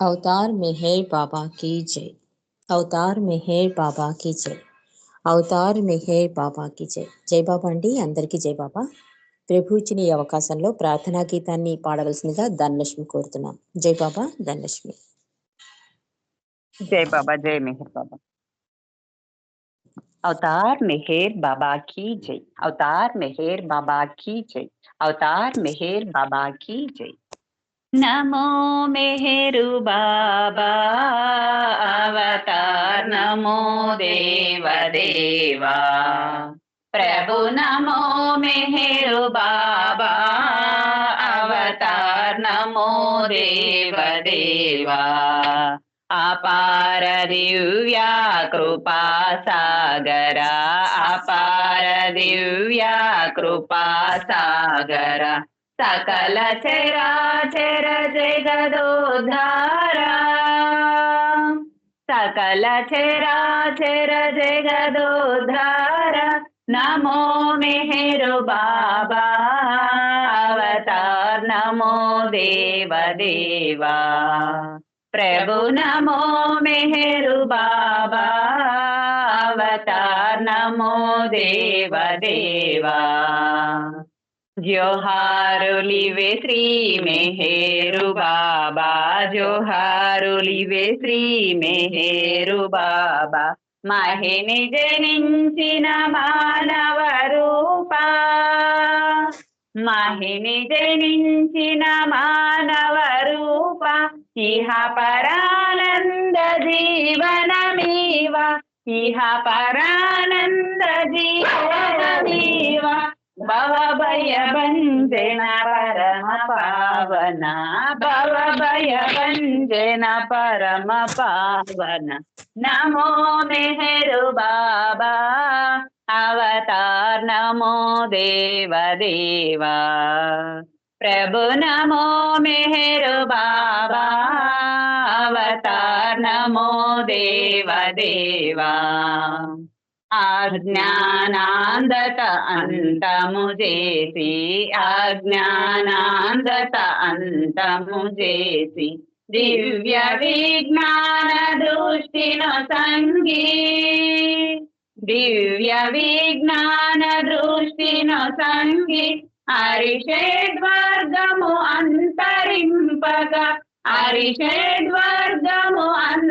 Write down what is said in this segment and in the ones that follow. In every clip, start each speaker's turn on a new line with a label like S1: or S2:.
S1: अवतार मेहर बाबा की जय అవతార్ మెహేర్ బాబా కి జై అవతార్ మెహేర్ బాబా కి జై జై బాబా అండి అందరికీ జై బాబా ప్రభు ఇచ్చిన ఈ అవకాశంలో ప్రార్థనా గీతాన్ని పాడవలసిందిగా ధనలక్ష్మి కోరుతున్నాం జై బాబా ధనలక్ష్మి
S2: जय बाबा जय मेहर बाबा अवतार मेहर बाबा की जय अवतार मेहर बाबा की जय अवतार मेहर बाबा की जय नमो मेहरु बाबा, अवतार नमो देव देवा। प्रभु नमो मेहरु बाबा, अवतार नमो देव देवा। अपार दिव्या कृपा सागर, अपार दिव्या कृपा सागर। సకల చరాచర జగదోధార సకల చరాచర జగదోధార నమో మెహరు బాబా. అవతార్ నమో దేవదేవా ప్రభు నమో మెహరు బాబా. అవతార్ నమో దేవదేవా జోహారులివే శ్రీ మెహేరు బాబా జోహారులివే శ్రీ మెహేరు బాబా మహిని జనించిన మానవ రూపా మహిని జనించిన మానవ రూప ఇహ పరానంద జీవనమీవ ఇహ పరానంద భవ భయ భంజన పరమ పావన భవ భయ భంజన పరమ పావన నమో మెహరు బాబా అవతార్ నమో దేవదేవా ప్రభు నమో మెహరు బాబా అవతార్ నమో దేవదేవా అజ్ఞానాందత అంతము చేసి అజ్ఞానాందత అంతము చేసి దివ్య విజ్ఞాన దృష్టిను సంగీ దివ్య విజ్ఞాన దృష్టిను సంగి హరిషేద్వర్గము అంతరింపగా హరిషేద్వర్గము అంత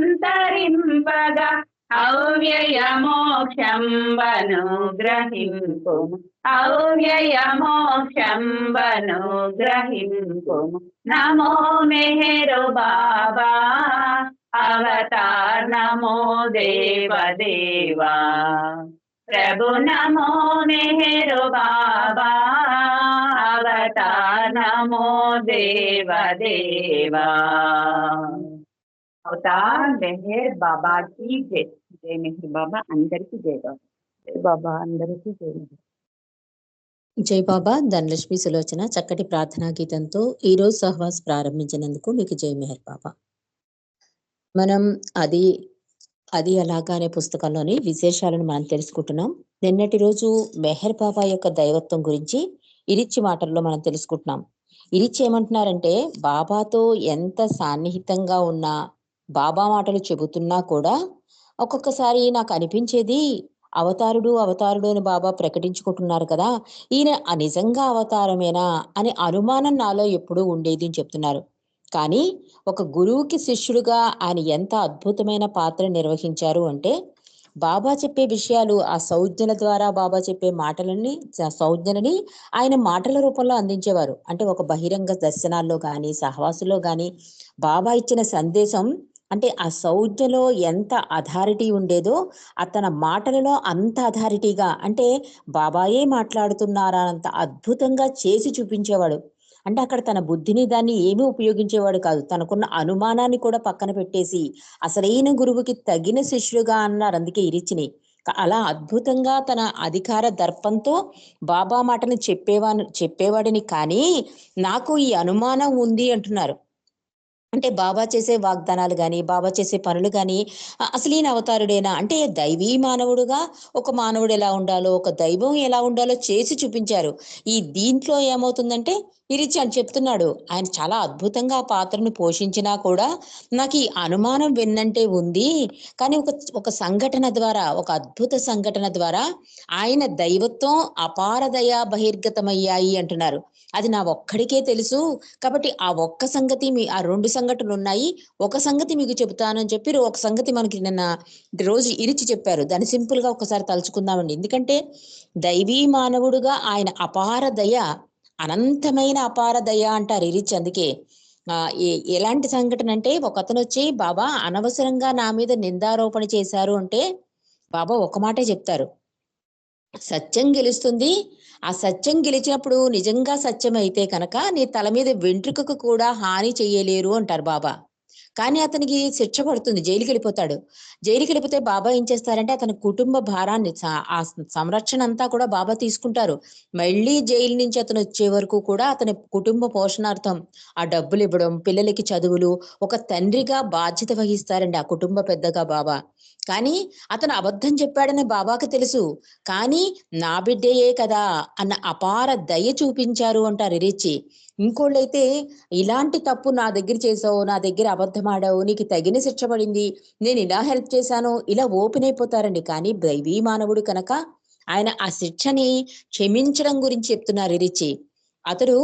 S2: అవ్యయ మోక్షం వను గ్రహింపు అవ్యయ మోక్షం వను గ్రహింపు నమో మెహరు బాబా అవతార్ నమో దేవ దేవా ప్రభు నమో మెహరు బాబా అవతార్ జై మెహర్ బాబా అందరికీ జై బాబా. జై బాబా అందరికీ జై మెహర్
S1: జై బాబా ధనలక్ష్మి సులోచన చక్కటి ప్రార్థనా గీతంతో ఈ రోజు సహవాస్ ప్రారంభించినందుకు మీకు జై మెహర్ బాబా. మనం అది అది అలాగా అనే పుస్తకంలోని విశేషాలను మనం తెలుసుకుంటున్నాం. నిన్నటి రోజు మెహర్ బాబా యొక్క దైవత్వం గురించి ఇరిచి మాటల్లో మనం తెలుసుకుంటున్నాం. ఇరిచి ఏమంటున్నారంటే బాబాతో ఎంత సాన్నిహితంగా ఉన్నా బాబా మాటలు చెబుతున్నా కూడా ఒక్కొక్కసారి నాకు అనిపించేది అవతారుడు అవతారుడు అని బాబా ప్రకటించుకుంటున్నారు కదా ఈయన ఆ నిజంగా అవతారమేనా అనే అనుమానం నాలో ఎప్పుడూ ఉండేది అని చెప్తున్నారు. కానీ ఒక గురువుకి శిష్యుడుగా ఆయన ఎంత అద్భుతమైన పాత్ర నిర్వహించారు అంటే బాబా చెప్పే విషయాలు ఆ సౌజ్ఞల ద్వారా బాబా చెప్పే మాటలని సౌజ్ఞలని ఆయన మాటల రూపంలో అందించేవారు. అంటే ఒక బహిరంగ దర్శనాల్లో కానీ సహవాసులో కానీ బాబా ఇచ్చిన సందేశం అంటే ఆ సౌజ్ఞలో ఎంత అథారిటీ ఉండేదో తన మాటలలో అంత అథారిటీగా అంటే బాబాయే మాట్లాడుతున్నారా అంత అద్భుతంగా చేసి చూపించేవాడు. అంటే అక్కడ తన బుద్ధిని దాన్ని ఏమీ ఉపయోగించేవాడు కాదు. తనకున్న అనుమానాన్ని కూడా పక్కన పెట్టేసి అసలైన గురువుకి తగిన శిష్యుడుగా అన్నారు అందుకే ఇరిచిని. అలా అద్భుతంగా తన అధికార దర్పంతో బాబా మాటను చెప్పేవా చెప్పేవాడిని కానీ నాకు ఈ అనుమానం ఉంది అంటున్నారు. అంటే బాబా చేసే వాగ్దానాలు కానీ బాబా చేసే పనులు కానీ అసలీన అవతారుడేనా? అంటే దైవీ మానవుడుగా ఒక మానవుడు ఎలా ఉండాలో, ఒక దైవం ఎలా ఉండాలో చేసి చూపించారు. ఈ దీంట్లో ఏమవుతుందంటే ఇరిచి అని చెప్తున్నాడు. ఆయన చాలా అద్భుతంగా ఆ పాత్రను పోషించినా కూడా నాకీ అనుమానం వెన్నంటే ఉంది. కానీ ఒక ఒక సంఘటన ద్వారా, ఒక అద్భుత సంఘటన ద్వారా ఆయన దైవత్వం అపారదయ బహిర్గతమయ్యాయి అంటున్నారు. అది నా ఒక్కడికే తెలుసు. కాబట్టి ఆ ఒక్క సంగతి మీ ఆ రెండు సంఘటనలు ఉన్నాయి ఒక సంగతి మీకు చెబుతాను అని చెప్పి ఒక సంగతి మనకి నిన్న రోజు ఇరిచి చెప్పారు. దాన్ని సింపుల్‌గా ఒకసారి తలుచుకుందామండి. ఎందుకంటే దైవీ మానవుడుగా ఆయన అపార దయ, అనంతమైన అపార దయ అంటారు ఇరిచి అందుకే. ఆహ్, ఎలాంటి సంఘటన అంటే ఒకతనొచ్చి బాబా అనవసరంగా నా మీద నిందారోపణ చేశారు అంటే బాబా ఒక మాటే చెప్తారు. సత్యం గెలుస్తుంది. ఆ సత్యం గెలిచినప్పుడు నిజంగా సత్యం అయితే కనుక నీ తల మీద వెంట్రుకకు కూడా హాని చెయ్యలేరు అంటారు బాబా. కానీ అతనికి శిక్ష పడుతుంది. జైలుకెళ్ళిపోతాడు. జైలుకెళ్ళిపోతే బాబా ఏం చేస్తారంటే అతని కుటుంబ భారాన్ని ఆ సంరక్షణ అంతా కూడా బాబా తీసుకుంటారు. మళ్ళీ జైలు నుంచి అతను వచ్చే వరకు కూడా అతని కుటుంబ పోషణార్థం ఆ డబ్బులు ఇవ్వడం పిల్లలకి చదువులు, ఒక తండ్రిగా బాధ్యత వహిస్తారండి ఆ కుటుంబ పెద్దగా బాబా. కానీ అతను అబద్ధం చెప్పాడని బాబాకి తెలుసు. కానీ నా బిడ్డయే కదా! అన్న అపార దయ చూపించారు అంటారు ఇరిచి. ఇంకోళ్ళైతే ఇలాంటి తప్పు నా దగ్గర చేసావు, నా దగ్గర అబద్ధమాడావు, నీకు తగిన శిక్ష పడింది. నేను ఇలా హెల్ప్ చేశాను. ఇలా ఓపెన్ అయిపోతారండి. కానీ దైవీ మానవుడు కనుక ఆయన ఆ శిక్షని క్షమించడం గురించి చెప్తున్నారు రిరిచి అతడు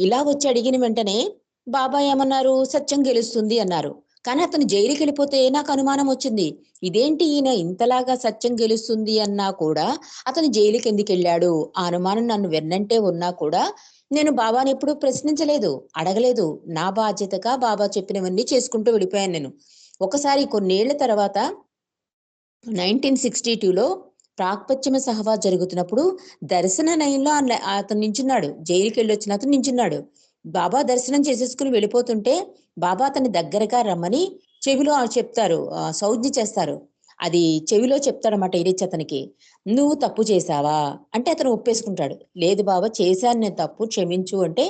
S1: ఇలా వచ్చి అడిగిన వెంటనే బాబా ఏమన్నారు? సత్యం గెలుస్తుంది అన్నారు. కానీ అతను జైలుకి వెళ్ళిపోతే నాకు అనుమానం వచ్చింది. ఇదేంటి ఈయన ఇంతలాగా సత్యం గెలుస్తుంది అన్నా కూడా అతను జైలుకెందుకెళ్ళాడు? ఆ అనుమానం నన్ను వెన్నంటే ఉన్నా కూడా నేను బాబాని ఎప్పుడూ ప్రశ్నించలేదు. అడగలేదు. నా బాధ్యతగా బాబా చెప్పినవన్నీ చేసుకుంటూ వెళ్ళిపోయాను నేను. ఒకసారి కొన్నేళ్ళ తర్వాత 1962లో ప్రాక్పశ్చిమ సహవా జరుగుతున్నప్పుడు దర్శన నయంలో అతను నించున్నాడు. జైలుకెళ్ళొచ్చిన అతను నించున్నాడు. బాబా దర్శనం చేసేసుకుని వెళ్ళిపోతుంటే బాబా అతని దగ్గరగా రమ్మని చెవిలో చెప్తారు. సౌజ్ఞ చేస్తారు. అది చెవిలో చెప్తాడనమాట ఇరిచి అతనికి. "నువ్వు తప్పు చేశావా?" అంటే అతను ఒప్పేసుకుంటాడు. "లేదు బాబా చేశాను నేను తప్పు క్షమించు" అంటే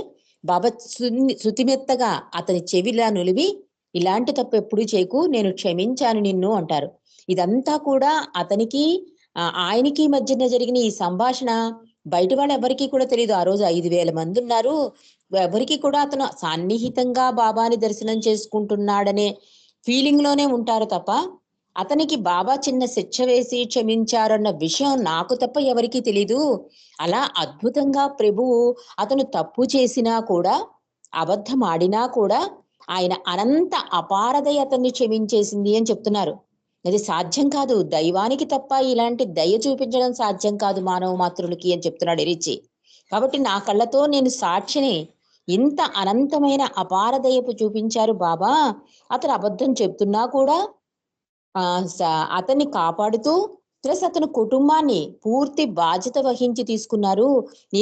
S1: బాబా శృతిమెత్తగా అతని చెవిలా నులివి "ఇలాంటి తప్పు ఎప్పుడు చేయకు. నేను క్షమించాను నిన్ను" అంటారు. ఇదంతా కూడా అతనికి ఆయనకి మధ్యన జరిగిన ఈ సంభాషణ బయట వాళ్ళు ఎవరికీ కూడా తెలియదు ఆ రోజు 5000 మందున్నారు. ఎవరికీ కూడా అతను సన్నిహితంగా బాబాని దర్శనం చేసుకుంటున్నాడనే ఫీలింగ్‌లోనే ఉంటారు తప్ప, అతనికి బాబా చిన్న శిక్ష వేసి క్షమించారన్న విషయం నాకు తప్ప ఎవరికీ తెలీదు. అలా అద్భుతంగా ప్రభువు అతను తప్పు చేసినా కూడా, అబద్ధం ఆడినా కూడా ఆయన అనంత అపారదయ అతన్ని క్షమించేసింది అని చెప్తున్నారు. అది సాధ్యం కాదు. దైవానికి తప్ప ఇలాంటి దయ చూపించడం సాధ్యం కాదు మానవ మాత్రులకి అని చెప్తున్నాడు ఎరిచి కాబట్టి నా కళ్ళతో నేను సాక్షిని. ఇంత అనంతమైన అపార దయపు చూపించారు బాబా. అతను అబద్ధం చెప్తున్నా కూడా అతన్ని కాపాడుతూ ప్లస్ అతని కుటుంబాన్ని పూర్తి బాధ్యత వహించి తీసుకున్నారు.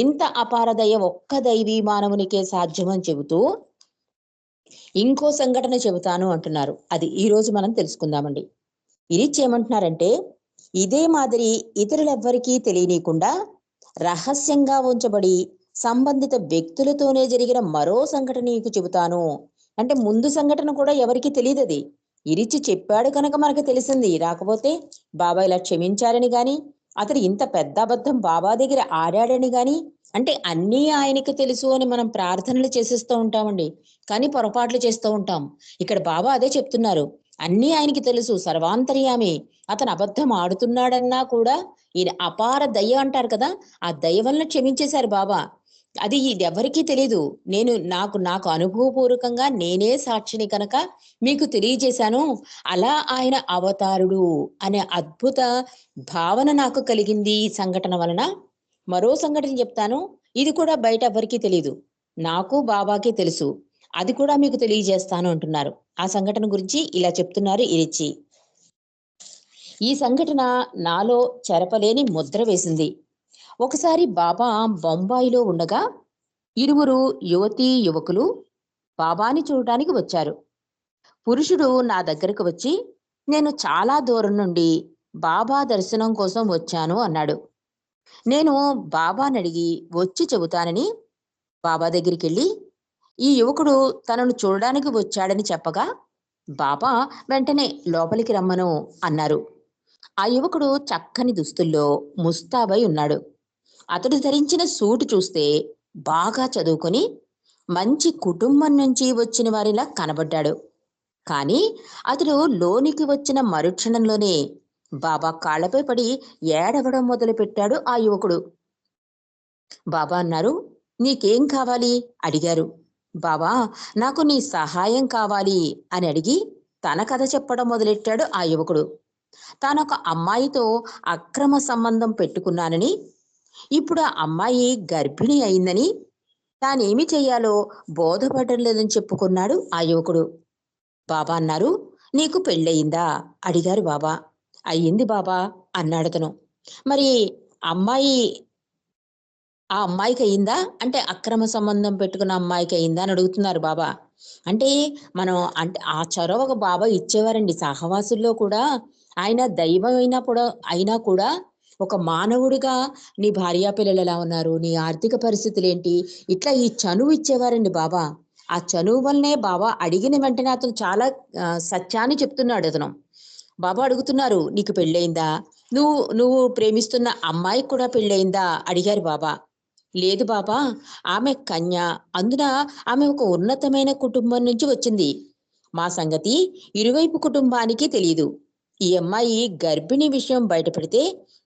S1: ఇంత అపార దయ ఒక్క దైవీ మానవునికే సాధ్యమని చెబుతూ ఇంకో సంఘటన చెబుతాను అంటున్నారు. అది ఈరోజు మనం తెలుసుకుందామండి. ఇరిచి ఏమంటున్నారంటే, ఇదే మాదిరి ఇతరులెవ్వరికీ తెలియనీయకుండా రహస్యంగా ఉంచబడి సంబంధిత వ్యక్తులతోనే జరిగిన మరో సంఘటన నీకు చెబుతాను. అంటే ముందు సంఘటన కూడా ఎవరికీ అది ఇరిచి చెప్పాడు కనుక మనకు తెలిసింది. రాకపోతే బాబా ఇలా క్షమించారని గాని, అతడు ఇంత పెద్ద అబద్ధం బాబా దగ్గర ఆడాడని గాని, అంటే అన్నీ ఆయనకి తెలుసు అని మనం ప్రార్థనలు చేసేస్తూ ఉంటామండి. కానీ పొరపాట్లు చేస్తూ ఉంటాం. ఇక్కడ బాబా అదే చెప్తున్నారు. అన్నీ ఆయనకి తెలుసు. సర్వాంతర్యామి. అతను అబద్ధం ఆడుతున్నాడన్నా కూడా ఈయన అపార దయ అంటారు కదా! ఆ దయ వలన క్షమించేశారు బాబా. అది ఇది ఎవరికీ తెలీదు. నేను నాకు నాకు అనుభవపూర్వకంగా నేనే సాక్షిని కనుక మీకు తెలియజేశాను. అలా ఆయన అవతారుడు అనే అద్భుత భావన నాకు కలిగింది ఈ సంఘటన వలన. మరో సంఘటన చెప్తాను. ఇది కూడా బయట ఎవ్వరికీ తెలీదు. నాకు బాబాకి తెలుసు. అది కూడా మీకు తెలియజేస్తాను అంటున్నారు. ఆ సంఘటన గురించి ఇలా చెప్తున్నారు ఇరిచి. ఈ సంఘటన నాలో చెరపలేని ముద్ర వేసింది. ఒకసారి బాబా బొంబాయిలో ఉండగా ఇరువురు యువతీ యువకులు బాబాని చూడటానికి వచ్చారు. పురుషుడు నా దగ్గరకు వచ్చి నేను చాలా దూరం నుండి బాబా దర్శనం కోసం వచ్చాను అన్నాడు. నేను బాబానడిగి వచ్చి చెబుతానని బాబా దగ్గరికి వెళ్ళి ఈ యువకుడు తనను చూడడానికి వచ్చాడని చెప్పగా బాబా వెంటనే లోపలికి రమ్మను అన్నారు. ఆ యువకుడు చక్కని దుస్తుల్లో ముస్తాబై ఉన్నాడు. అతడు ధరించిన సూటు చూస్తే బాగా చదువుకొని మంచి కుటుంబం నుంచి వచ్చిన వారిలా కనబడ్డాడు. కానీ అతడు లోనికి వచ్చిన మరుక్షణంలోనే బాబా కాళ్ళపై పడి ఏడవడం మొదలుపెట్టాడు ఆ యువకుడు. బాబా అన్నారు. నీకేం కావాలి? అడిగారు. బాబా నాకు నీ సహాయం కావాలి అని అడిగి తన కథ చెప్పడం మొదలెట్టాడు ఆ యువకుడు. తానొక అమ్మాయితో అక్రమ సంబంధం పెట్టుకున్నానని ఇప్పుడు ఆ అమ్మాయి గర్భిణి అయిందని తానేమి చేయాలో బోధపడడం లేదని చెప్పుకున్నాడు ఆ యువకుడు. బాబా అన్నారు నీకు పెళ్ళయిందా? అడిగారు బాబా అయ్యింది బాబా అన్నాడు మరి అమ్మాయి ఆ అమ్మాయికి అయిందా? అంటే అక్రమ సంబంధం పెట్టుకున్న అమ్మాయికి అయిందా అని అడుగుతున్నారు బాబా. అంటే మనం అంటే ఆ చొరవ ఒక బాబా ఇచ్చేవారండి. సహవాసుల్లో కూడా ఆయన దైవం అయినా కూడా అయినా కూడా ఒక మానవుడిగా నీ భార్యా పిల్లలు ఎలా ఉన్నారు? నీ ఆర్థిక పరిస్థితులు ఏంటి? ఇట్లా ఈ చనువు ఇచ్చేవారండి బాబా. ఆ చనువు వల్లనే బాబా అడిగిన వెంటనే అతను చాలా సత్యాన్ని చెప్తున్నాడు అతను. బాబా అడుగుతున్నారు నీకు పెళ్ళయిందా? నువ్వు నువ్వు ప్రేమిస్తున్న అమ్మాయికి కూడా పెళ్ళయిందా? అడిగారు బాబా. లేదు బాబా ఆమె కన్య. అందున ఆమె ఒక ఉన్నతమైన కుటుంబం నుంచి వచ్చింది. మా సంగతి ఇరువైపు కుటుంబానికి తెలియదు ఈ అమ్మాయి గర్భిణి విషయం బయటపడితే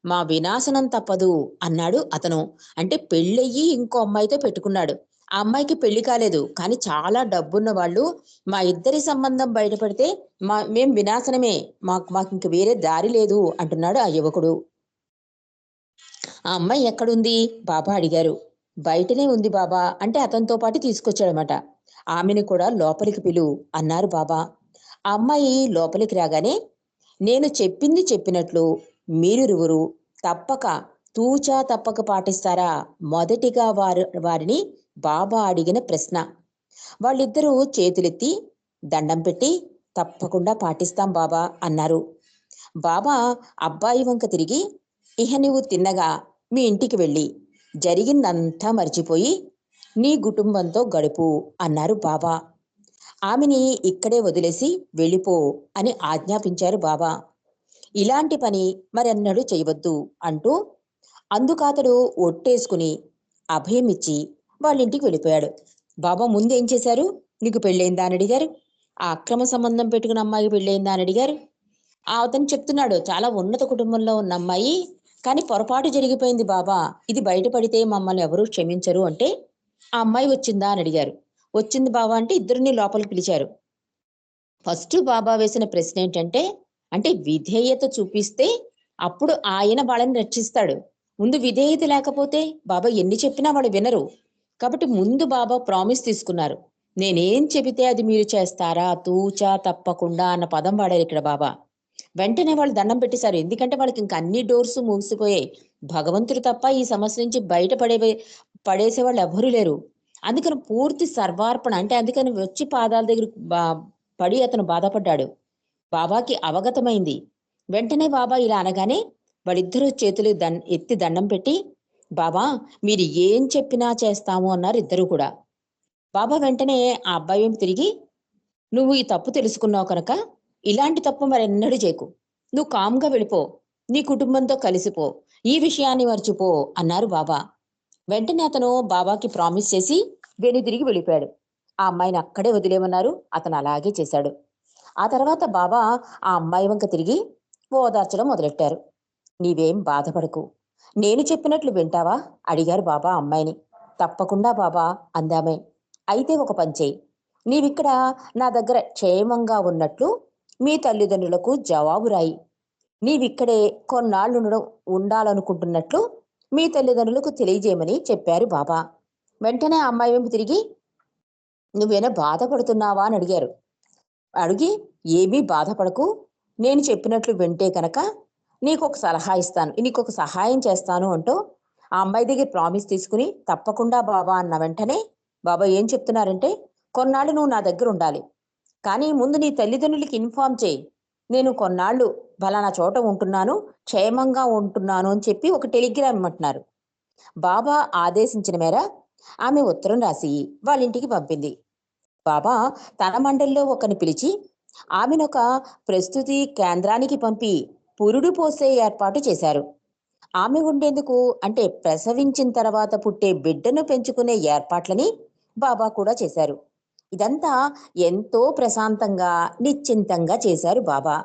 S1: మా వినాశనం తప్పదు అన్నాడు అతను. అంటే పెళ్ళయ్యి ఇంకో అమ్మాయితో పెట్టుకున్నాడు. ఆ అమ్మాయికి పెళ్ళి కాలేదు కానీ చాలా డబ్బున్న వాళ్ళు మా ఇద్దరి సంబంధం బయటపడితే మా మేం వినాశనమే. మాకు మాకు ఇంక వేరే దారి లేదు అంటున్నాడు ఆ యువకుడు. ఆ అమ్మాయి ఎక్కడుంది? బాబా అడిగారు. బయటనే ఉంది బాబా అంటే అతనితో పాటు తీసుకొచ్చాడనమాట ఆమెను కూడా లోపలికి పిలు అన్నారు బాబా. ఆ అమ్మాయి లోపలికి రాగానే నేను చెప్పింది చెప్పినట్లు మీరిరువురు తప్పక తూచా తప్పక పాటిస్తారా? మొదటిగా వారు వారిని బాబా అడిగిన ప్రశ్న. వాళ్ళిద్దరూ చేతులెత్తి దండం పెట్టి తప్పకుండా పాటిస్తాం బాబా అన్నారు. బాబా అబ్బాయి వంక తిరిగి ఇహ నువ్వు తిన్నగా మీ ఇంటికి వెళ్ళి. జరిగిందంతా మర్చిపోయి నీ కుటుంబంతో గడుపు అన్నారు బాబా ఆమెని ఇక్కడే వదిలేసి వెళ్ళిపో అని ఆజ్ఞాపించారు బాబా ఇలాంటి పని మరెన్నడూ చేయవద్దు అంటూ అందుకాతడు ఒట్టేసుకుని అభయమిచ్చి వాళ్ళ ఇంటికి వెళ్ళిపోయాడు. బాబా ముందేం చేశారు? నీకు పెళ్ళైందా అని అడిగారు. ఆ అక్రమ సంబంధం పెట్టుకున్న అమ్మాయికి పెళ్ళైందా అని అడిగారు. ఆ అతను చెప్తున్నాడు చాలా ఉన్నత కుటుంబంలో ఉన్న అమ్మాయి కానీ పొరపాటు జరిగిపోయింది బాబా. ఇది బయటపడితే మమ్మల్ని ఎవరూ క్షమించరు అంటే ఆ అమ్మాయి వచ్చిందా అని అడిగారు. వచ్చింది బాబా అంటే ఇద్దరిని లోపలికి పిలిచారు. ఫస్ట్ బాబా వేసిన ప్రశ్న ఏంటంటే అంటే విధేయత చూపిస్తే అప్పుడు ఆయన వాళ్ళని రక్షిస్తాడు. ముందు విధేయత లేకపోతే బాబా ఎన్ని చెప్పినా వాళ్ళు వినరు. కాబట్టి ముందు బాబా ప్రామిస్ తీసుకున్నారు. నేనేం చెబితే అది మీరు చేస్తారా? తూచా తప్పకుండా అన్న పదం వాడారు ఇక్కడ బాబా. వెంటనే వాళ్ళు దండం పెట్టేశారు. ఎందుకంటే వాళ్ళకి ఇంకా అన్ని డోర్స్ మూసిపోయాయి. భగవంతుడు తప్ప ఈ సమస్య నుంచి బయటపడే పడేసే వాళ్ళు ఎవ్వరూ లేరు. అందుకని పూర్తి సర్వార్పణ అంటే అందుకని వచ్చి పాదాల దగ్గర పడి అతను బాధపడ్డాడు. బాబాకి అవగతమైంది. వెంటనే బాబా ఇలా అనగానే వాళ్ళిద్దరూ చేతులు దన్ ఎత్తి దండం పెట్టి బాబా మీరు ఏం చెప్పినా చేస్తాము అన్నారు ఇద్దరు కూడా. బాబా వెంటనే ఆ అబ్బాయి తిరిగి నువ్వు ఈ తప్పు తెలుసుకున్నావు కనుక ఇలాంటి తప్పు మరెన్నడూ చేయకు. నువ్వు కామ్గా వెళ్ళిపో. నీ కుటుంబంతో కలిసిపో. ఈ విషయాన్ని మర్చిపో అన్నారు బాబా. వెంటనే అతను బాబాకి ప్రామిస్ చేసి వెను తిరిగి వెళ్ళిపోయాడు. ఆ అమ్మాయిని అక్కడే వదిలేమన్నారు. అతను అలాగే చేశాడు. ఆ తర్వాత బాబా ఆ అమ్మాయి వంక తిరిగి ఓదార్చడం మొదలెట్టారు. నీవేం బాధపడకు. నేను చెప్పినట్లు వింటావా? అడిగారు బాబా అమ్మాయిని. తప్పకుండా బాబా అందామే. అయితే ఒక పని చేయి. నీవిక్కడ నా దగ్గర క్షేమంగా ఉన్నట్లు మీ తల్లిదండ్రులకు జవాబు రాయి. నీవిక్కడే కొన్నాళ్ళు ఉండడం ఉండాలనుకుంటున్నట్లు మీ తల్లిదండ్రులకు తెలియజేయమని చెప్పారు బాబా. వెంటనే అమ్మాయి వైపు తిరిగి నువ్వేనా బాధపడుతున్నావా? అని అడిగారు. అడిగి ఏమీ బాధపడకు. నేను చెప్పినట్లు వింటే కనుక నీకు ఒక సలహా ఇస్తాను. నీకు ఒక సహాయం చేస్తాను అంటూ ఆ అమ్మాయి దగ్గర ప్రామిస్ తీసుకుని తప్పకుండా బాబా అన్న వెంటనే బాబా ఏం చెప్తున్నారంటే కొన్నాళ్ళు నువ్వు నా దగ్గర ఉండాలి కానీ ముందు నీ తల్లిదండ్రులకి ఇన్ఫార్మ్ చేయి. నేను కొన్నాళ్ళు ఫలానా చోట ఉంటున్నాను క్షేమంగా ఉంటున్నాను అని చెప్పి ఒక టెలిగ్రామ్ ఇమ్మంటున్నారు. బాబా ఆదేశించిన మేర ఆమె ఉత్తరం రాసి వాళ్ళ ఇంటికి పంపింది. బాబా తన మండలిలో ఒకరిని పిలిచి ఆమెను ఒక ప్రస్తుతి కేంద్రానికి పంపి పురుడు పోసే ఏర్పాటు చేశారు. ఆమె ఉండేందుకు అంటే ప్రసవించిన తర్వాత పుట్టే బిడ్డను పెంచుకునే ఏర్పాట్లని బాబా కూడా చేశారు. ఇదంతా ఎంతో ప్రశాంతంగా నిశ్చింతంగా చేశారు బాబా.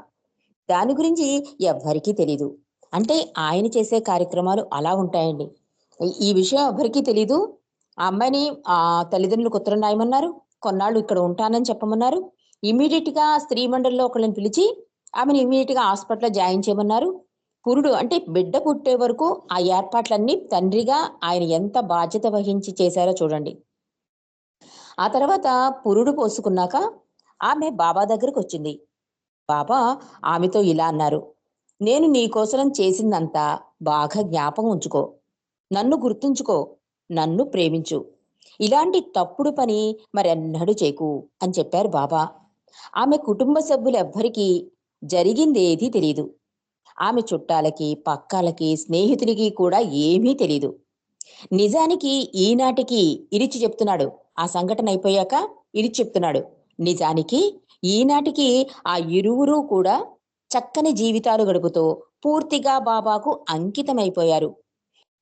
S1: దాని గురించి ఎవ్వరికీ తెలీదు. అంటే ఆయన చేసే కార్యక్రమాలు అలా ఉంటాయండి. ఈ- విషయం ఎవ్వరికీ తెలీదు. ఆ అమ్మాయిని ఆ తల్లిదండ్రులకు ఉత్తరం రాయమన్నారు కొన్నాళ్ళు ఇక్కడ ఉంటానని చెప్పమన్నారు. ఇమీడియట్గా స్త్రీ మండలిలో ఒకళ్ళని పిలిచి ఆమెను ఇమీడియట్గా హాస్పిటల్లో జాయిన్ చేయమన్నారు. పురుడు అంటే బిడ్డ పుట్టే వరకు ఆ ఏర్పాట్లన్నీ తండ్రిగా ఆయన ఎంత బాధ్యత వహించి చేశారో చూడండి. ఆ తర్వాత పురుడు పోసుకున్నాక ఆమె బాబా దగ్గరకు వచ్చింది బాబా ఆమెతో ఇలా అన్నారు. నేను నీకోసం చేసిందంతా బాగా జ్ఞాపకం ఉంచుకో. నన్ను గుర్తుంచుకో. నన్ను ప్రేమించు. ఇలాంటి తప్పుడు పని మరెన్నడూ చేకు అని చెప్పారు బాబా. ఆమె కుటుంబ సభ్యులెవ్వరికీ జరిగిందేదీ తెలియదు ఆమె చుట్టాలకి పక్కాలకి స్నేహితునికి కూడా ఏమీ తెలీదు. నిజానికి ఈనాటికి ఇరిచి చెప్తున్నాడు. ఆ సంఘటన అయిపోయాక ఇది చెప్తున్నాడు. నిజానికి ఈనాటికి ఆ ఇరువురు కూడా చక్కని జీవితాలు గడుపుతూ పూర్తిగా బాబాకు అంకితమైపోయారు.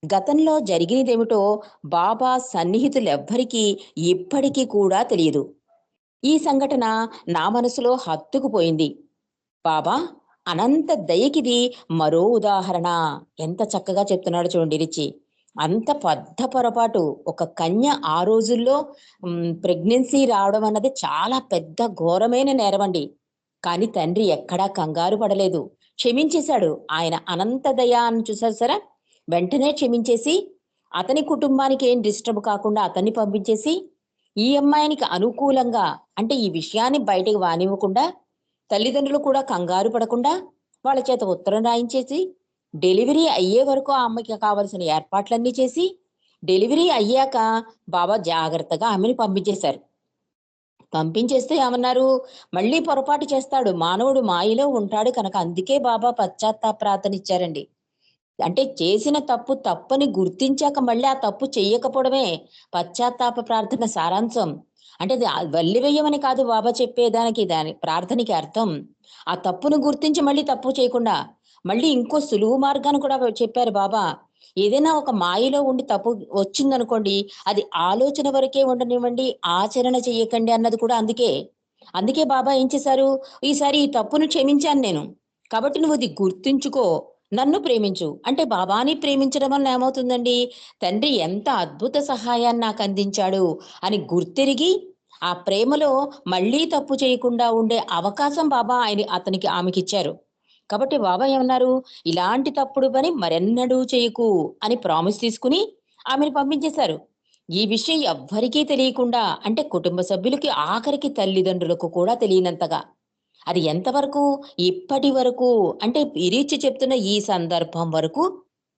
S1: గతంలో జరిగినదేమిటో బాబా సన్నిహితులెవ్వరికీ ఇప్పటికీ కూడా తెలియదు. ఈ సంఘటన నా మనసులో హత్తుకుపోయింది. బాబా అనంత దయకిది మరో ఉదాహరణ. ఎంత చక్కగా చెప్తున్నాడు చూడండి రిచి. అంత పెద్ద పొరపాటు. ఒక కన్య ఆ రోజుల్లో ప్రెగ్నెన్సీ రావడం అన్నది చాలా పెద్ద ఘోరమైన నేరమండి. కానీ తండ్రి ఎక్కడా కంగారు పడలేదు. క్షమించేశాడు. ఆయన అనంత దయ అని చూసారు సరే? వెంటనే క్షమించేసి అతని కుటుంబానికి ఏం డిస్టర్బ్ కాకుండా అతన్ని పంపించేసి ఈ అమ్మాయినికి అనుకూలంగా అంటే ఈ విషయాన్ని బయటకు వానివ్వకుండా తల్లిదండ్రులు కూడా కంగారు పడకుండా వాళ్ళ చేత ఉత్తరం రాయించేసి డెలివరీ అయ్యే వరకు ఆ అమ్మకి కావలసిన ఏర్పాట్లన్నీ చేసి డెలివరీ అయ్యాక బాబా జాగ్రత్తగా ఆమెను పంపించేశారు. పంపించేస్తే ఏమన్నారు? మళ్ళీ పొరపాటు చేస్తాడు. మానవుడు మాయలో ఉంటాడు కనుక అందుకే బాబా పశ్చాత్తాప ప్రార్థన ఇచ్చారండి అంటే చేసిన తప్పు తప్పని గుర్తించాక మళ్ళీ ఆ తప్పు చెయ్యకపోవడమే పశ్చాత్తాప ప్రార్థన సారాంశం. అంటే అది వల్లివేయమని కాదు బాబా చెప్పేదానికి దాని ప్రార్థనకి అర్థం. ఆ తప్పును గుర్తించి మళ్ళీ తప్పు చేయకుండా మళ్ళీ ఇంకో సులువు మార్గాన్ని కూడా చెప్పారు బాబా. ఏదైనా ఒక మాయలో ఉండి తప్పు వచ్చిందనుకోండి అది ఆలోచన వరకే ఉండనివ్వండి ఆచరణ చెయ్యకండి అన్నది కూడా అందుకే. అందుకే బాబా ఏం చేశారు? ఈసారి ఈ తప్పును క్షమించాను నేను. కాబట్టి నువ్వు అది గుర్తుంచుకో నన్ను ప్రేమించు. అంటే బాబాని ప్రేమించడం వల్ల ఏమవుతుందండి? తండ్రి ఎంత అద్భుత సహాయాన్ని నాకు అందించాడు అని గుర్తిరిగి ఆ ప్రేమలో మళ్ళీ తప్పు చేయకుండా ఉండే అవకాశం బాబా ఆయన అతనికి ఆమెకిచ్చారు. కాబట్టి బాబా ఏమన్నారు? ఇలాంటి తప్పుడు పని మరెన్నడూ చేయకు అని ప్రామిస్ తీసుకుని ఆమెను పంపించేశారు. ఈ విషయం ఎవ్వరికీ తెలియకుండా అంటే కుటుంబ సభ్యులకి ఆఖరికి తల్లిదండ్రులకు కూడా తెలియనంతగా. అది ఎంతవరకు? ఇప్పటి వరకు? అంటే ఇరీచి చెప్తున్న ఈ సందర్భం వరకు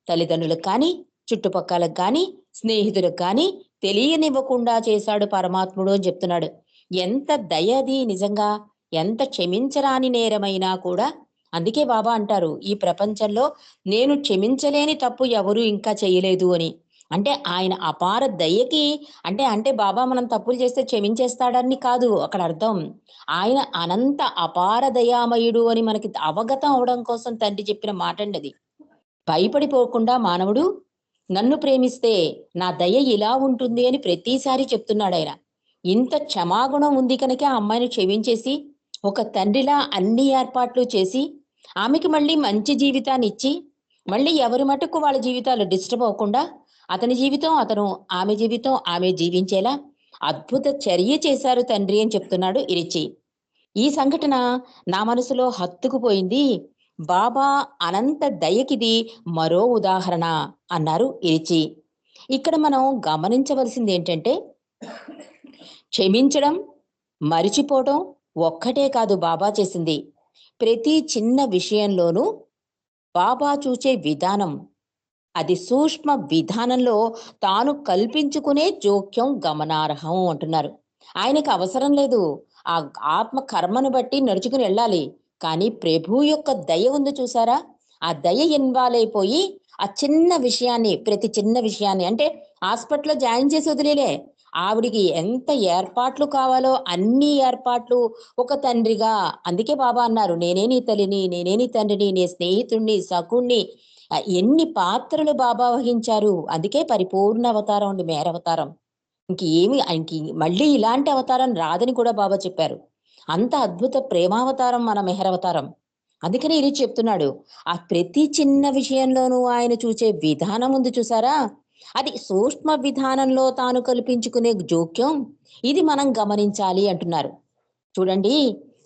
S1: తల్లిదండ్రులకు కానీ చుట్టుపక్కలకు కానీ స్నేహితులకు కానీ తెలియనివ్వకుండా చేశాడు పరమాత్ముడు అని చెప్తున్నాడు. ఎంత దయది నిజంగా? ఎంత క్షమించరాని నేరమైనా కూడా అందుకే బాబా అంటారు ఈ ప్రపంచంలో నేను క్షమించలేని తప్పు ఎవరు ఇంకా చేయలేదు అని. అంటే ఆయన అపార దయకి అంటే అంటే బాబా మనం తప్పులు చేస్తే క్షమించేస్తాడని కాదు అక్కడ అర్థం. ఆయన అనంత అపార దయామయుడు అని మనకి అవగతం అవడం కోసం తండ్రి చెప్పిన మాట అండి అది. భయపడిపోకుండా మానవుడు నన్ను ప్రేమిస్తే నా దయ ఇలా ఉంటుంది అని ప్రతిసారి చెప్తున్నాడు ఆయన. ఇంత క్షమాగుణం ఉంది కనుక ఆ అమ్మాయిని క్షమించేసి ఒక తండ్రిలా అన్ని ఏర్పాట్లు చేసి ఆమెకి మళ్ళీ మంచి జీవితాన్ని ఇచ్చి మళ్ళీ ఎవరి మటుకు వాళ్ళ జీవితాలు డిస్టర్బ్ అవ్వకుండా అతని జీవితం అతను ఆమె జీవితం ఆమె జీవించేలా అద్భుత చర్య చేశారు తండ్రి అని చెప్తున్నాడు ఇరిచి. ఈ సంఘటన నా మనసులో హత్తుకుపోయింది. బాబా అనంత దయకిది మరో ఉదాహరణ అన్నారు ఇరిచి. ఇక్కడ మనం గమనించవలసింది ఏంటంటే క్షమించడం మరిచిపోవడం ఒక్కటే కాదు బాబా చేసింది. ప్రతి చిన్న విషయంలోనూ బాబా చూచే విధానం అది సూక్ష్మ విధానంలో తాను కల్పించుకునే జోక్యం గమనార్హం అంటున్నారు. ఆయనకి అవసరం లేదు. ఆ ఆత్మ కర్మను బట్టి నడుచుకుని వెళ్ళాలి. కానీ ప్రభు యొక్క దయ ఉంది చూసారా? ఆ దయ ఇన్వాల్వ్ అయిపోయి ఆ చిన్న విషయాన్ని ప్రతి చిన్న విషయాన్ని అంటే హాస్పిటల్లో జాయిన్ చేసి వదిలేలే. ఆవిడికి ఎంత ఏర్పాట్లు కావాలో అన్ని ఏర్పాట్లు ఒక తండ్రిగా. అందుకే బాబా అన్నారు నేనే నీ తల్లిని నేనే నీ తండ్రిని నీ స్నేహితుణ్ణి సకుణ్ణి ఎన్ని పాత్రలు బాబా వహించారు. అందుకే పరిపూర్ణ అవతారం అండి మేరవతారం ఇంక ఆయనకి మళ్ళీ ఇలాంటి అవతారం రాదని కూడా బాబా చెప్పారు. అంత అద్భుత ప్రేమావతారం మన మెహరవతారం అందుకని ఇది చెప్తున్నాడు ఆ ప్రతి చిన్న విషయంలోనూ ఆయన చూసే విధానం ఉంది చూసారా? అది సూక్ష్మ విధానంలో తాను కల్పించుకునే జోక్యం. ఇది మనం గమనించాలి అంటున్నారు. చూడండి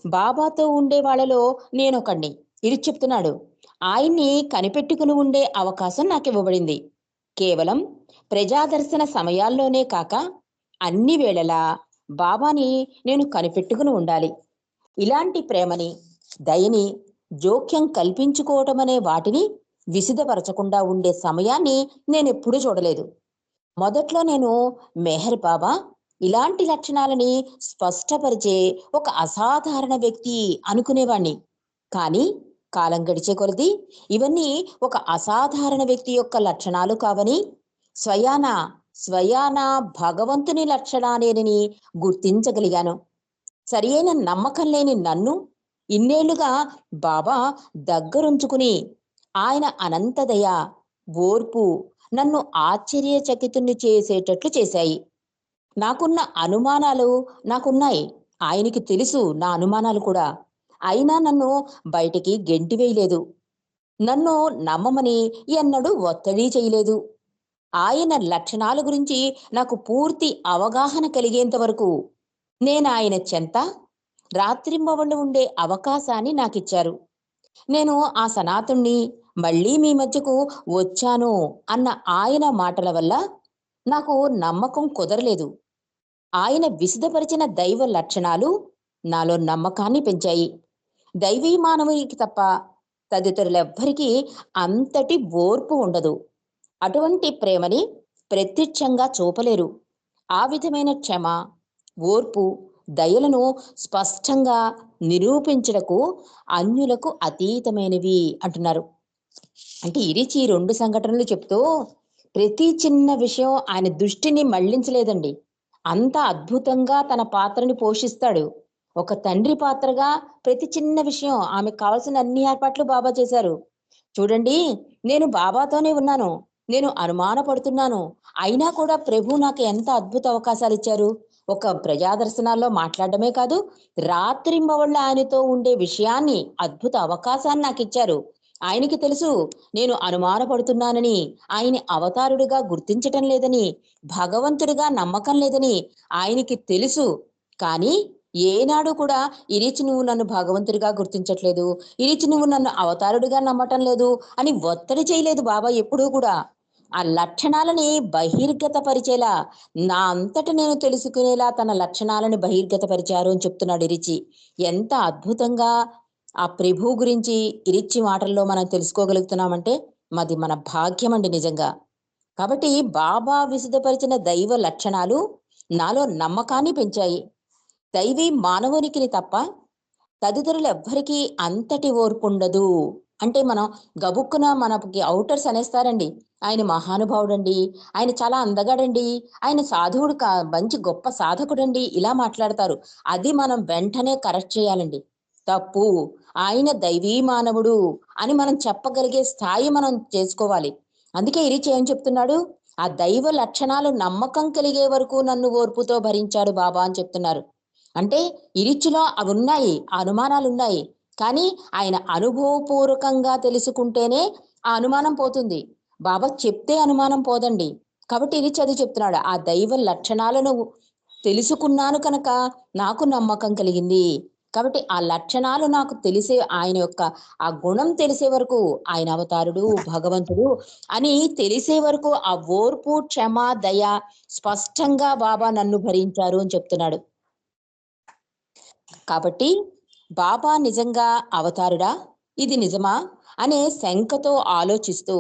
S1: బాబాతో ఉండే వాళ్ళలో నేనొకండి ఇది చెప్తున్నాడు ఆయన్ని కనిపెట్టుకుని ఉండే అవకాశం నాకు ఇవ్వబడింది కేవలం ప్రజాదర్శన సమయాల్లోనే కాక అన్ని వేళలా బాబాని నేను కనిపెట్టుకుని ఉండాలి. ఇలాంటి ప్రేమని దయని జోక్యం కల్పించుకోవటం అనే వాటిని విసిదపరచకుండా ఉండే సమయాన్ని నేను ఎప్పుడూ చూడలేదు. మొదట్లో నేను మెహర్ బాబా ఇలాంటి లక్షణాలని స్పష్టపరిచే ఒక అసాధారణ వ్యక్తి అనుకునేవాణ్ణి. కానీ కాలం గడిచే కొలది ఇవన్నీ ఒక అసాధారణ వ్యక్తి యొక్క లక్షణాలు కావని స్వయాన స్వయాన భగవంతుని లక్షణాలేనని గుర్తించగలిగాను. సరియైన నమ్మకం లేని నన్ను ఇన్నేళ్ళుగా బాబా దగ్గరుంచుకుని ఆయన అనంతదయ ఓర్పు నన్ను ఆశ్చర్యచకితుణ్ణి చేసేటట్లు చేశాయి. నాకున్న అనుమానాలు నాకున్నాయి. ఆయనకి తెలుసు నా అనుమానాలు కూడా. అయినా నన్ను బయటికి గెంటివేయలేదు నన్ను నమ్మమని ఎన్నడూ ఒత్తిడి చేయలేదు. ఆయన లక్షణాల గురించి నాకు పూర్తి అవగాహన కలిగేంత వరకు నేను ఆయన చెంత రాత్రింబవళ్ళు ఉండే అవకాశాన్ని నాకిచ్చారు. నేను ఆ సనాతుణ్ణి మళ్ళీ మీ మధ్యకు వచ్చాను అన్న ఆయన మాటల వల్ల నాకు నమ్మకం కుదరలేదు. ఆయన విసిదపరిచిన దైవ లక్షణాలు నాలో నమ్మకాన్ని పెంచాయి. దైవీ మానవునికి తప్ప తదితరులెవ్వరికీ అంతటి ఓర్పు ఉండదు. అటువంటి ప్రేమని ప్రత్యక్షంగా చూపలేరు. ఆ విధమైన క్షమ ఓర్పు దయలను స్పష్టంగా నిరూపించడకు అన్యులకు అతీతమైనవి అంటున్నారు. అంటే ఇరిచి ఈ రెండు సంఘటనలు చెప్తూ ప్రతి చిన్న విషయం ఆయన దృష్టిని మళ్ళించలేదండి. అంత అద్భుతంగా తన పాత్రని పోషిస్తాడు. ఒక తండ్రి పాత్రగా ప్రతి చిన్న విషయం ఆమెకు కావాల్సిన అన్ని ఏర్పాట్లు బాబా చేశారు. చూడండి నేను బాబాతోనే ఉన్నాను. నేను అనుమానపడుతున్నాను. అయినా కూడా ప్రభు నాకు ఎంత అద్భుత అవకాశాలు ఇచ్చారు? ఒక ప్రజాదర్శనాల్లో మాట్లాడడమే కాదు రాత్రింబవళ్ళ ఆయనతో ఉండే విషయాన్ని అద్భుత అవకాశాన్ని నాకు ఇచ్చారు. ఆయనకి తెలుసు నేను అనుమానపడుతున్నానని ఆయన అవతారుడిగా గుర్తించటం లేదని భగవంతుడిగా నమ్మకం లేదని ఆయనకి తెలుసు. కానీ ఏనాడు కూడా ఇరిచి నువ్వు నన్ను భగవంతుడిగా గుర్తించట్లేదు ఇరిచి నువ్వు నన్ను అవతారుడిగా నమ్మటం లేదు అని ఒత్తిడి చేయలేదు బాబా ఎప్పుడూ కూడా. ఆ లక్షణాలని బహిర్గత పరిచేలా నా అంతట నేను తెలుసుకునేలా తన లక్షణాలను బహిర్గత పరిచారు అని చెప్తున్నాడు ఇరిచి. ఎంత అద్భుతంగా ఆ ప్రభు గురించి ఇరిచి మాటల్లో మనం తెలుసుకోగలుగుతున్నామంటే మాది మన భాగ్యం అండి నిజంగా. కాబట్టి బాబా విశుద్ధపరిచిన దైవ లక్షణాలు నాలో నమ్మకాన్ని పెంచాయి. దైవీ మానవునికిని తప్ప తదితరులు ఎవ్వరికీ అంతటి ఓర్పు ఉండదు అంటే మనం గబుక్కున మనకి అవుటర్స్ అనేస్తారండి. ఆయన మహానుభావుడండి ఆయన చాలా అందగాడండి ఆయన సాధువుడు కా మంచి గొప్ప సాధకుడండి ఇలా మాట్లాడతారు. అది మనం వెంటనే కరెక్ట్ చేయాలండి. తప్పు. ఆయన దైవీ మానవుడు అని మనం చెప్పగలిగే స్థాయి మనం చేసుకోవాలి. అందుకే ఇరిచి ఏం చెప్తున్నాడు? ఆ దైవ లక్షణాలు నమ్మకం కలిగే వరకు నన్ను ఓర్పుతో భరించాడు బాబా అని చెప్తున్నారు. అంటే ఇరిచిలో అవి ఉన్నాయి ఆ అనుమానాలు ఉన్నాయి కానీ ఆయన అనుభవపూర్వకంగా తెలుసుకుంటేనే ఆ అనుమానం పోతుంది. బాబా చెప్తే అనుమానం పోదండి. కాబట్టి ఇరిచి అది చెప్తున్నాడు. ఆ దైవ లక్షణాలను తెలుసుకున్నాను కనుక నాకు నమ్మకం కలిగింది. కాబట్టి ఆ లక్షణాలు నాకు తెలిసే ఆయన యొక్క ఆ గుణం తెలిసే వరకు ఆయన అవతారుడు భగవంతుడు అని తెలిసే వరకు ఆ ఓర్పు క్షమ దయ స్పష్టంగా బాబా నన్ను భరించారు అని చెప్తున్నాడు. కాబట్టి బాబా నిజంగా అవతారుడా? ఇది నిజమా? అనే శంకతో ఆలోచిస్తూ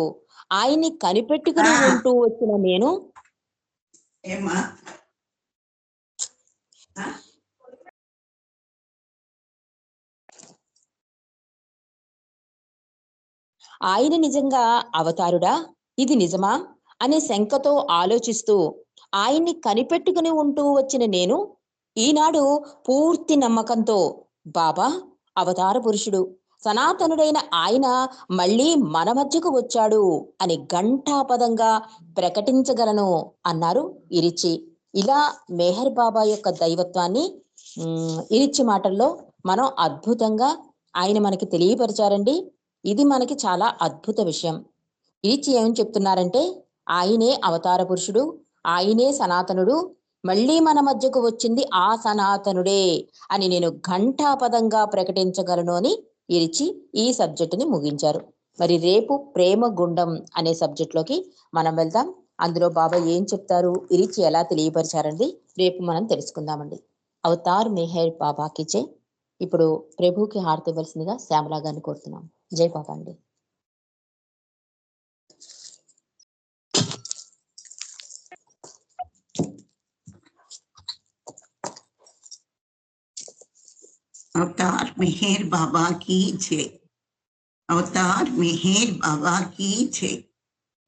S1: ఆయన్ని కనిపెట్టుకుని. ఉంటూ వచ్చిన నేను ఆయన నిజంగా అవతారుడా? ఇది నిజమా? అనే శంకతో ఆలోచిస్తూ ఆయన్ని కనిపెట్టుకుని ఉంటూ వచ్చిన నేను ఈనాడు పూర్తి నమ్మకంతో బాబా అవతార పురుషుడు సనాతనుడైన ఆయన మళ్ళీ మన మధ్యకు వచ్చాడు అని ఘంటాపదంగా ప్రకటించగలను అన్నారు ఇరిచి. ఇలా మెహర్ బాబా యొక్క దైవత్వాన్ని ఇరిచి మాటల్లో మనం అద్భుతంగా ఆయన మనకి తెలియపరిచారండి. ఇది మనకి చాలా అద్భుత విషయం. ఇరిచి ఏం చెప్తున్నారంటే ఆయనే అవతార పురుషుడు ఆయనే సనాతనుడు మళ్ళీ మన మధ్యకు వచ్చింది ఆ సనాతనుడే అని నేను ఘంటాపదంగా ప్రకటించగలను అని ఇరిచి ఈ సబ్జెక్టుని ముగించారు. మరి రేపు ప్రేమ గుండం అనే సబ్జెక్ట్లోకి మనం వెళ్దాం. అందులో బాబా ఏం చెప్తారు? ఇరిచి ఎలా తెలియపరిచారండి? రేపు మనం తెలుసుకుందామండి. అవతార్ మెహర్ బాబాకి చే ఇప్పుడు ప్రభుకి హారతి ఇవ్వాల్సిందిగా శ్యామలా గారిని కోరుతున్నాం. జై బాబా అండి
S3: अवतार मेहर बाबा की जय अवतार मेहर बाबा की जय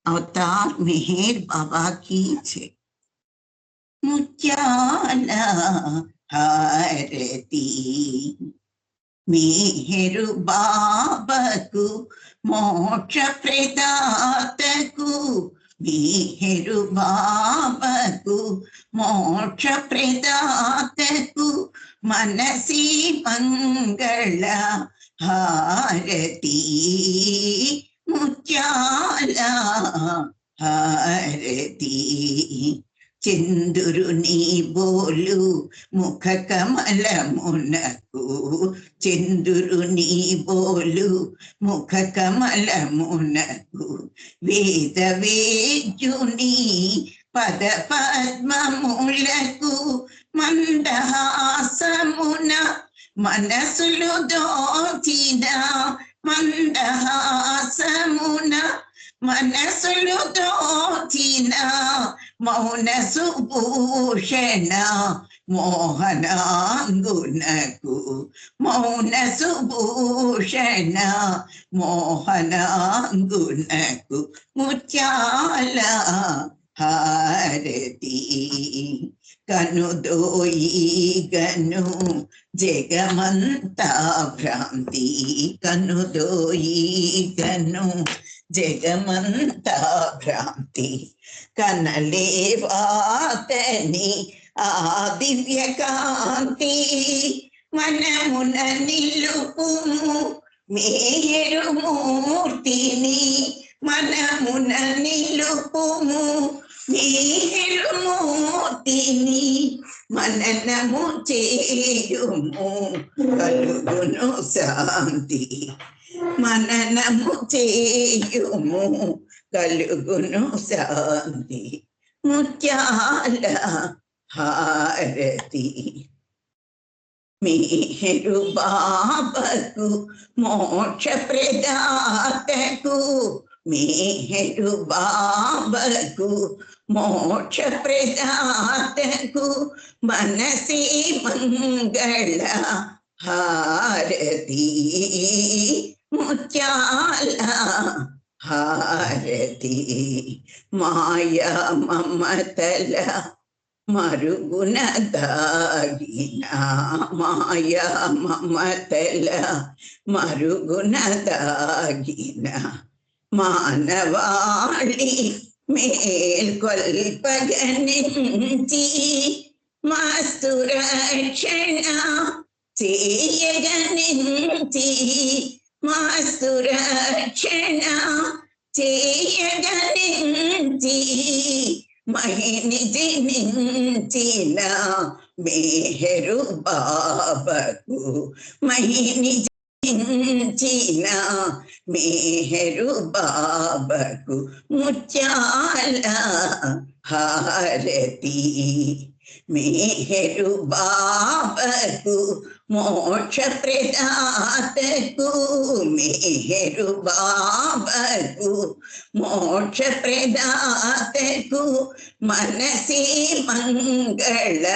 S3: अवतार मेहर बाबा की जय ముత్యాల హారతి మేహరు బాబకు మోక్ష ప్రదాతకు మేహరు బాబకు మోక్ష ప్రదాతకు మనసి మంగళ హారతి ముత్యాల హారతి చందురుని బోలు ముఖ కమలమునకు చందురుని బోలు ముఖ కమలమునకు వేద వేద్యుని పద పద్మములకు మందహాసమున మనసులు దోచిన మందహాసమున మనసులు దోచిన మౌన సుభూషణ మోహనాంగునకు మౌన సుభూషణ మోహనాంగునకు ముత్యాల హారతి కనుదోయి గను జగమంతా భ్రాంతి కనుదోయి గను జగమంతా భ్రాంతి కనలేవాతని ఆ దివ్యకాంతి మనమున నిలుపుము మేరు మూర్తిని మనమున నిలుపుము మేరు మూర్తిని మననము చేయుము కలుగును శాంతి మననము చేయుము. కలుగును శాంతి. ముత్యాల హారతి. మీరు బాబకు మోక్ష ప్రదాతకు మీరు బాబకు మోక్ష ప్రదాతకు మనసి మంగళ హారతి. ముత్యాల హారతి మాయా మమతల మరుగున దాగిన మాయా మమతల మరుగున దాగిన మానవాళి మేల్కొల్పగనించి మస్తురక్షణ చేయగనించి మస్తు రక్షణ చేయగనించి మహిని జనించిన మేహరు బాబకు మహిని జనించిన మేహరు బాబకు ముత్యాల హారతి మేహరు బాబకు मोक्ष प्रदात तू मेहरुबाबू मोक्ष प्रदात तू मनसी मंगल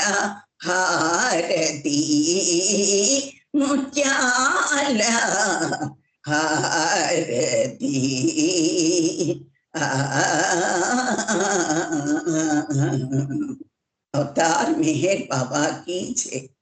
S3: हारती। मुत्याल हारती। अवतार मेहर बाबा की छे